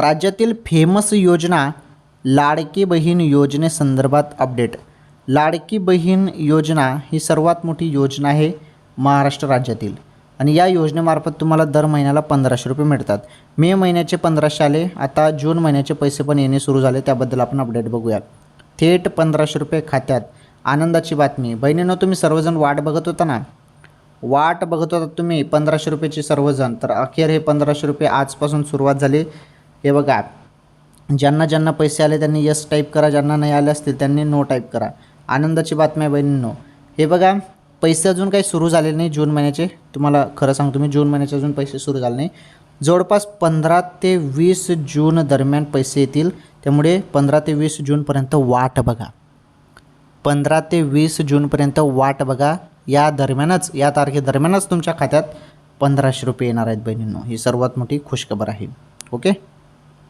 राज्यातील फेमस योजना लाडकी बहीण योजनेसंदर्भात अपडेट. लाडकी बहीण योजना ही सर्वात मोठी योजना आहे महाराष्ट्र राज्यातील. आणि या योजनेमार्फत तुम्हाला दर महिन्याला पंधराशे रुपये मिळतात. मे महिन्याचे पंधराशे आले आता जून महिन्याचे पैसे पण येणे सुरू झाले त्याबद्दल आपण अपडेट बघूया थेट पंधराशे रुपये खात्यात. आनंदाची बातमी. बहिणीनं तुम्ही सर्वजण वाट बघत होता ना? वाट बघत होता तुम्ही पंधराशे रुपयाची सर्वजण. तर अखेर हे पंधराशे रुपये आजपासून सुरुवात झाली. हे बघा ज्यांना ज्यांना पैसे आले त्यांनी यस टाईप करा ज्यांना नाही आले असतील त्यांनी नो टाईप करा. आनंदाची बातमी आहे बहिणींनो. हे बघा पैसे अजून काही सुरू झाले नाही जून महिन्याचे. तुम्हाला खरं सांगतो मी जून महिन्याचे अजून पैसे सुरू झाले नाही. जवळपास पंधरा ते वीस जून दरम्यान पैसे येतील. त्यामुळे पंधरा ते वीस जूनपर्यंत वाट बघा. पंधरा ते वीस जूनपर्यंत वाट बघा. या दरम्यानच या तारखेदरम्यानच तुमच्या खात्यात पंधराशे रुपये येणार आहेत बहिणींनो. ही सर्वात मोठी खुशखबर आहे. ओके?